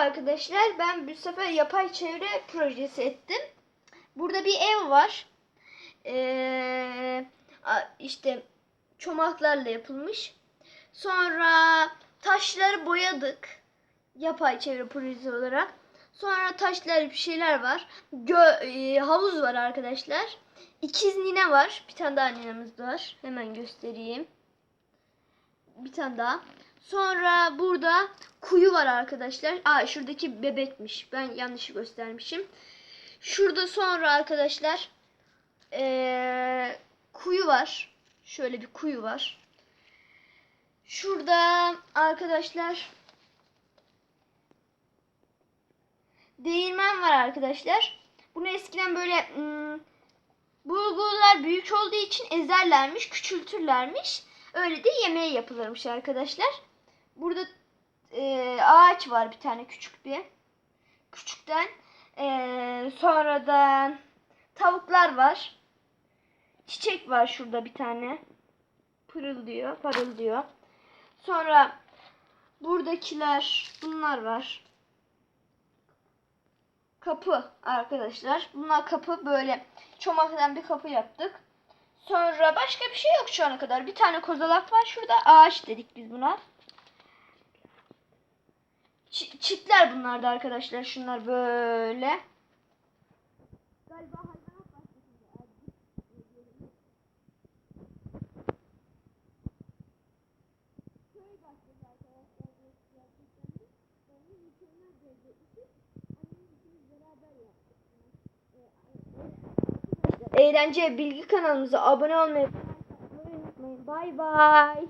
arkadaşlar. Ben bu sefer yapay çevre projesi ettim. Burada bir ev var. Ee, işte çomaklarla yapılmış. Sonra taşları boyadık. Yapay çevre projesi olarak. Sonra taşlar bir şeyler var. Gö- e, havuz var arkadaşlar. İkiz nine var. Bir tane daha ninemiz var. Hemen göstereyim. Bir tane daha. Sonra burada kuyu var arkadaşlar. Aa şuradaki bebekmiş. Ben yanlış göstermişim. Şurada sonra arkadaşlar ee, kuyu var. Şöyle bir kuyu var. Şurada arkadaşlar değirmen var arkadaşlar. Bunu eskiden böyle hmm, bulgurlar büyük olduğu için ezerlermiş, küçültürlermiş. Öyle de yemeği yapılırmış arkadaşlar. Burada ağaç var bir tane küçük bir. Küçükten e, sonradan tavuklar var. Çiçek var şurada bir tane. Pırıldıyor, parıldıyor. Sonra buradakiler bunlar var. Kapı arkadaşlar. Bunlar kapı böyle çomaktan bir kapı yaptık. Sonra başka bir şey yok şu ana kadar. Bir tane kozalak var şurada. Ağaç dedik biz buna. Çitler bunlar da arkadaşlar. Şunlar böyle. Galiba. Ee, Eğlence Bilgi kanalımıza abone olmayı unutmayın. Bay bay.